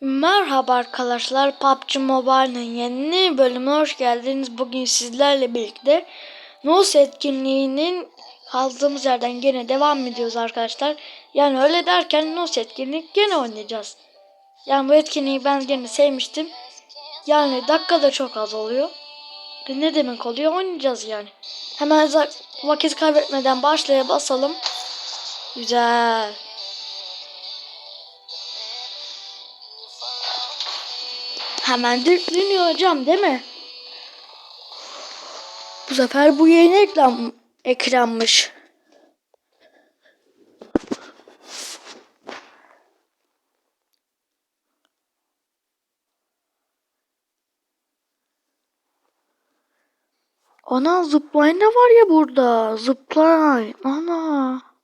Merhaba arkadaşlar PUBG Mobile'ın yeni bölümüne hoş geldiniz. Bugün sizlerle birlikte NOS etkinliğinin kaldığımız yerden gene devam ediyoruz arkadaşlar. Yani öyle derken NOS etkinlik gene oynayacağız. Yani bu etkinliği ben gene sevmiştim. Yani dakika da çok az oluyor. Ne demek oluyor oynayacağız yani. Hemen vakit kaybetmeden başlaya basalım. Güzel. Hemen yükleniyor hocam değil mi? Bu sefer bu yeni ekran ekranmış. Ana zipline de var ya burada. Zipline. Ana.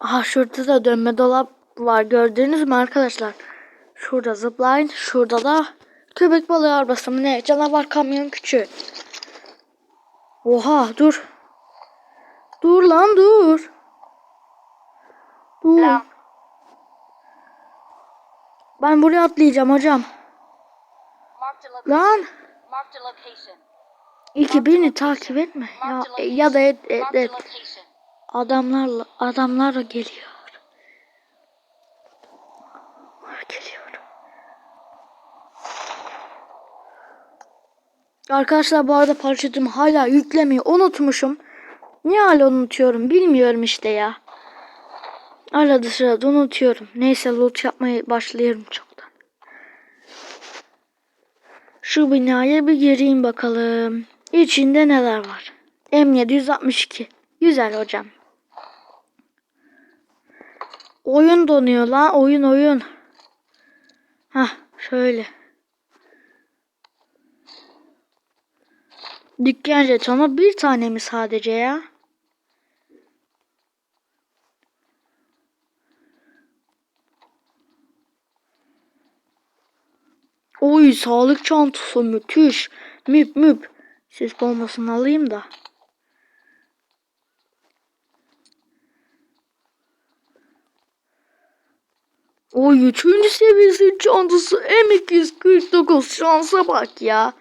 Aha şurada da dönme dolap var. Gördünüz mü arkadaşlar? Şurada zipline. Şurada da köpek balığı arabası mı ne? Canavar kamyon küçüğü. Oha dur. Dur lan dur. Dur. Selam. Ben buraya atlayacağım hocam. Lan. Marked a location. İki beni takip etme. Ya, ya da et, et, et. Adamlarla adamlar geliyor. Geliyor. Arkadaşlar bu arada paraşütümü hala yüklemeyi unutmuşum. Niye hala unutuyorum bilmiyorum işte ya. Arada sırada unutuyorum. Neyse loot yapmaya başlayalım çoktan. Şu binaya bir gireyim bakalım. İçinde neler var? M762. Güzel hocam. Oyun donuyor lan. Oyun oyun. Hah şöyle. Dükkan jetonu bir tane mi sadece ya? Oy sağlık çantası müthiş. Müp müp. Ses bombasını alayım da. Oy üçüncü seviyesi çantası M249 şansa bak ya.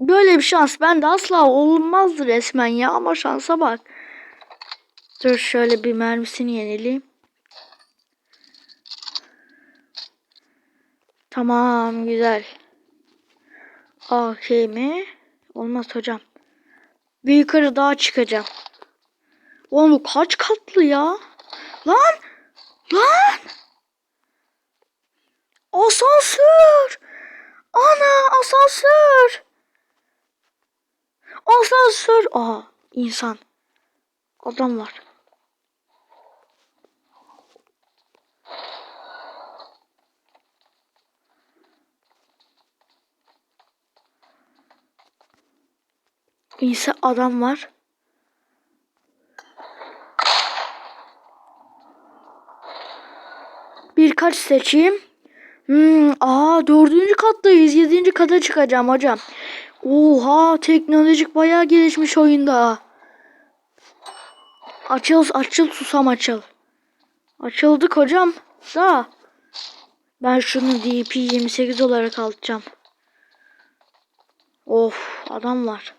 Böyle bir şans bende asla olmazdı resmen ya ama şansa bak. Dur şöyle bir mermisini yenileyim. Tamam güzel. AK mi? Olmaz hocam. Bir yukarı daha çıkacağım. Oğlum bu kaç katlı ya? Lan! Lan! Asansör! Ana asansör! Asansör! Aa insan. Adam var. İnsan adam var. Birkaç seçeyim. Hmm, aa dördüncü kattayız. Yedinci kata çıkacağım hocam. Oha teknolojik bayağı gelişmiş oyunda. Açıl açıl susam açıl. Açıldık hocam. Da. Ben şunu DP 28 olarak alacağım. Of adam var.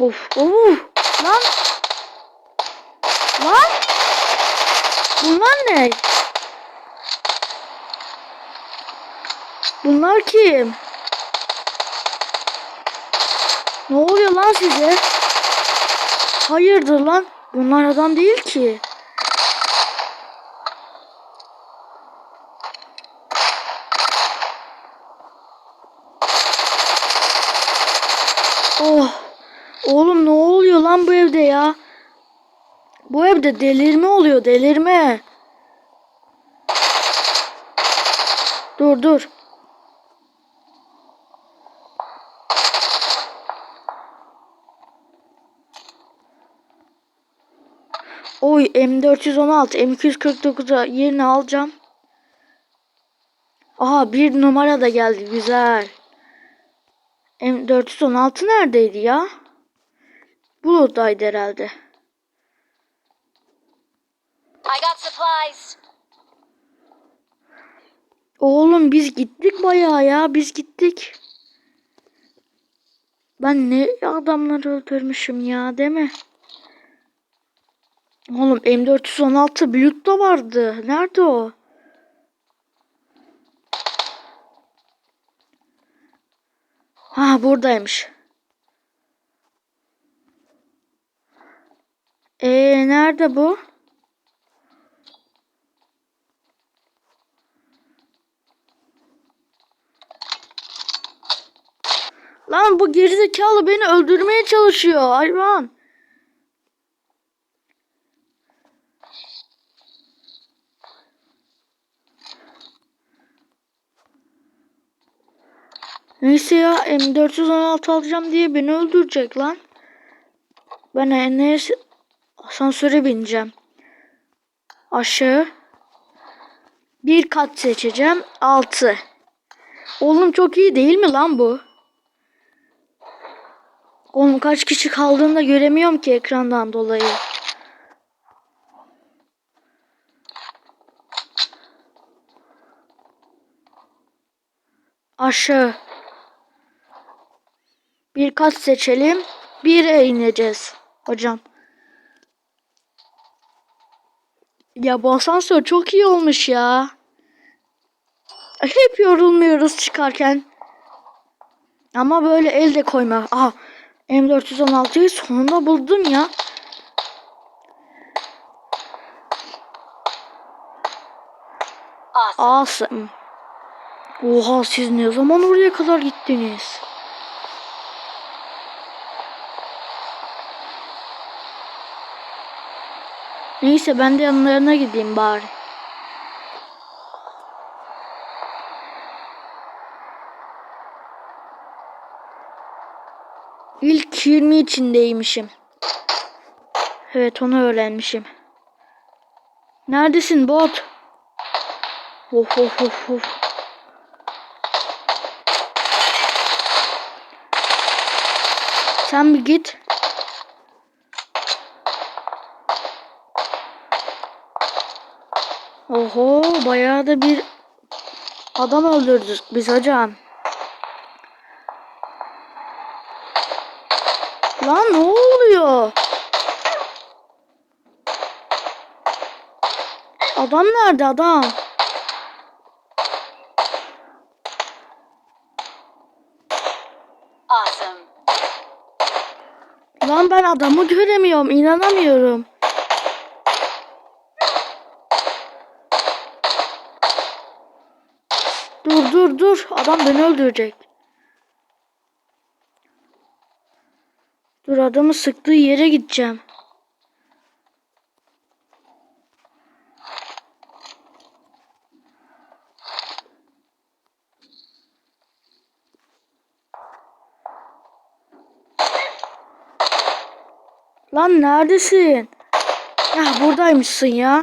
Of of lan. Lan. Bunlar ne? Bunlar kim? Ne oluyor lan size? Hayırdır lan? Bunlar adam değil ki. Oh. Lan bu evde ya? Bu evde delirme oluyor delirme. Dur dur. Oy M416 M249'a yerini alacağım. Aha bir numara da geldi güzel. M416 neredeydi ya? Bulut'taydı herhalde. I got supplies. Oğlum biz gittik bayağı ya biz gittik. Ben ne adamları öldürmüşüm ya değil mi? Oğlum M416 Bulut da vardı. Nerede o? Ha buradaymış. Ee nerede bu? Lan bu gerizekalı beni öldürmeye çalışıyor hayvan. Neyse ya M416 alacağım diye beni öldürecek lan. Ben neyse asansöre bineceğim. Aşağı. Bir kat seçeceğim. 6. Oğlum çok iyi değil mi lan bu? Oğlum kaç kişi kaldığını da göremiyorum ki ekrandan dolayı. Aşağı. Bir kat seçelim. Bire ineceğiz hocam. Ya bu asansör çok iyi olmuş ya. Hep yorulmuyoruz çıkarken. Ama böyle elde koyma. Aha M416'yı sonunda buldum ya. Awesome. Oha siz ne zaman oraya kadar gittiniz? Neyse ben de yanlarına gideyim bari. İlk 20 içindeymişim. Evet onu öğrenmişim. Neredesin bot? Of of of of. Sen bir git. Oho bayağı da bir adam öldürdük biz hocam. Lan ne oluyor? Adam nerede adam? Awesome. Lan ben adamı göremiyorum. inanamıyorum. Dur dur dur. Adam beni öldürecek. Dur adamı sıktığı yere gideceğim. Lan neredesin? Ya buradaymışsın ya.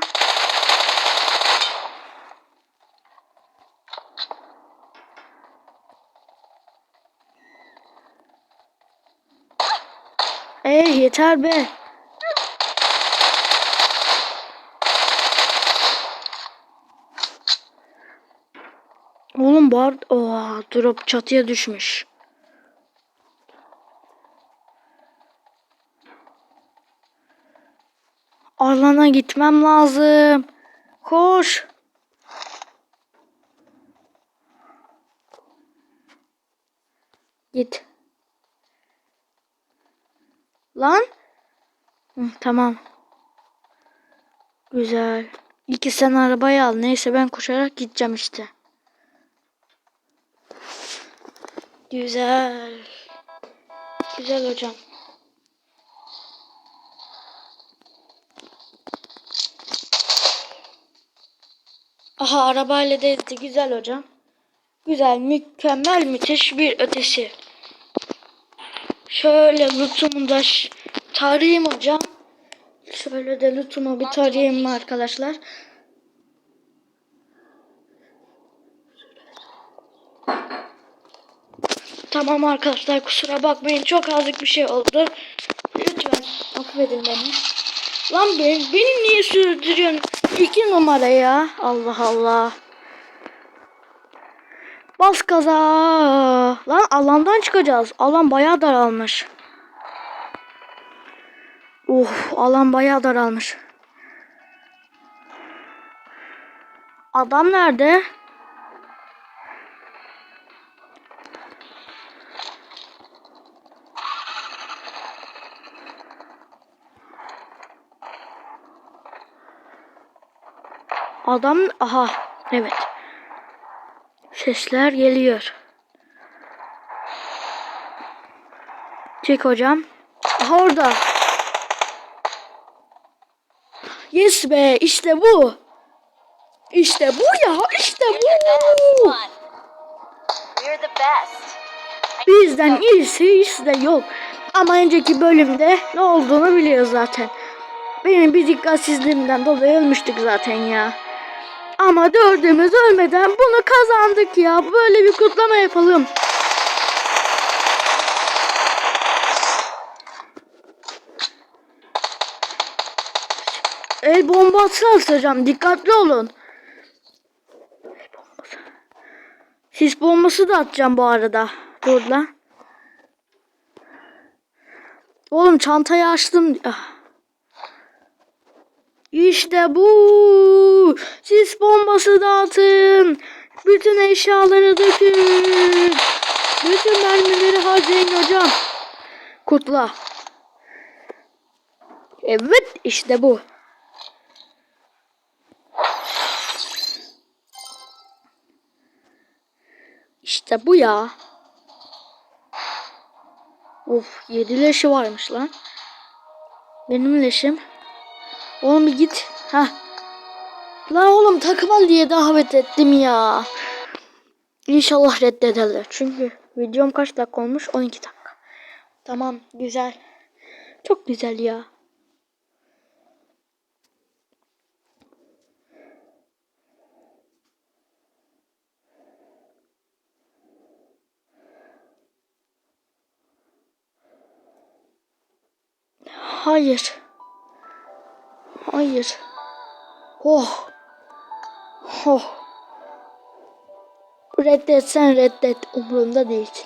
Yeter be. Oğlum bar... Oha drop çatıya düşmüş. Alana gitmem lazım. Koş. Git. Lan. Hı, tamam. Güzel. İki sen arabayı al. Neyse ben koşarak gideceğim işte. Güzel. Güzel hocam. Aha arabayla değildi. Güzel hocam. Güzel, mükemmel, müthiş bir ötesi. Şöyle lootumu da tarayayım hocam. Şöyle de lütfumu bir tarayayım mı arkadaşlar? Tamam arkadaşlar kusura bakmayın çok azıcık bir şey oldu. Lütfen affedin beni. Lan ben, beni niye sürdürüyorsun? İki numara ya. Allah Allah. Bas gaza. Lan alandan çıkacağız. Alan bayağı daralmış. Uf alan bayağı daralmış. Adam nerede? Adam aha evet. Sesler geliyor. Çek hocam. Aha orada. Yes be işte bu. İşte bu ya işte bu. Bizden iyisi hiç de yok. Ama önceki bölümde ne olduğunu biliyor zaten. Benim bir dikkatsizliğimden dolayı ölmüştük zaten ya. Ama dördümüz ölmeden bunu kazandık ya. Böyle bir kutlama yapalım. El bombası atacağım. Dikkatli olun. Sis bombası da atacağım bu arada. Dur lan. Oğlum çantayı açtım. Ah. İşte bu. Sis bombası dağıtın. Bütün eşyaları dökün. Bütün mermileri harcayın hocam. Kutla. Evet işte bu. İşte bu ya. Of yedi leşi varmış lan. Benim leşim. Oğlum bir git. Ha. Lan oğlum takımal diye davet ettim ya. İnşallah reddederler. Çünkü videom kaç dakika olmuş? 12 dakika. Tamam güzel. Çok güzel ya. Hayır. Hayır. Oh. Oh. Reddetsen reddet. Umurumda değil.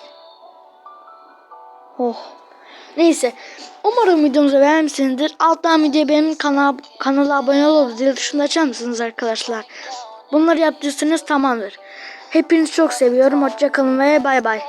Oh. Neyse. Umarım videomuzu beğenmişsinizdir. Alttan videoya benim kanal, kanala abone olup zil tuşunu açar mısınız arkadaşlar? Bunları yaptıysanız tamamdır. Hepinizi çok seviyorum. Hoşçakalın ve bay bay.